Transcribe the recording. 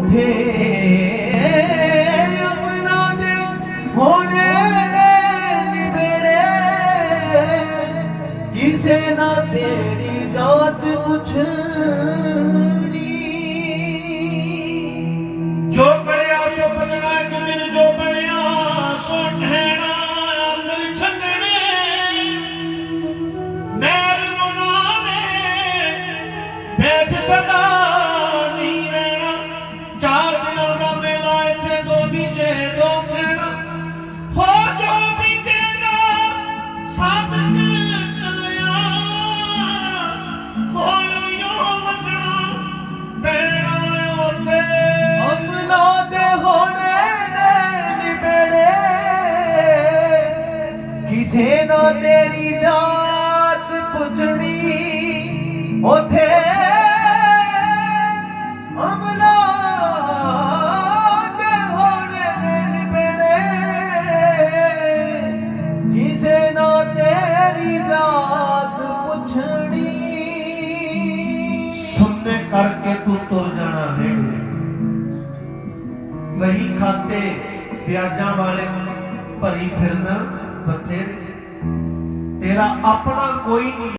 ਉਥੇ ਅਮਨਾ ਦੇ ਹੋਣੇ ਨੇ ਨਿਬੜੇ। ਕਿਸੇ ਨਾ ਤੇਰੀ ਜਾਤ ਪੁੱਛਣੀ। ਜੋ ਬਣਿਆ ਸੋ ਭਜਣਾ ਇੱਕ ਜੋ ਬਣਿਆ ਸੋ ਠਹਿਣਾ ਆਖਰ ਛੱਡਣੇ। ਮੈਲ ਮੁਨਾ ਦੇ ਬੈਠ ਸਦਾ ਕਿਸੇ ਨਾ ਤੇਰੀ ਜਾਤ ਪੁੱਜਣੀ ਉਥੇ ਸੁਣਨੇ ਕਰਕੇ ਤੂੰ ਤੁਰ ਜਾਣਾ ਨੇੜੇ। ਵਹੀ ਖਾਤੇ ਵਿਆਜਾਂ ਵਾਲੇ ਭਰੀ ਫਿਰਨਾ ਬੱਚੇ। ਤੇਰਾ ਆਪਣਾ ਕੋਈ ਨਹੀਂ।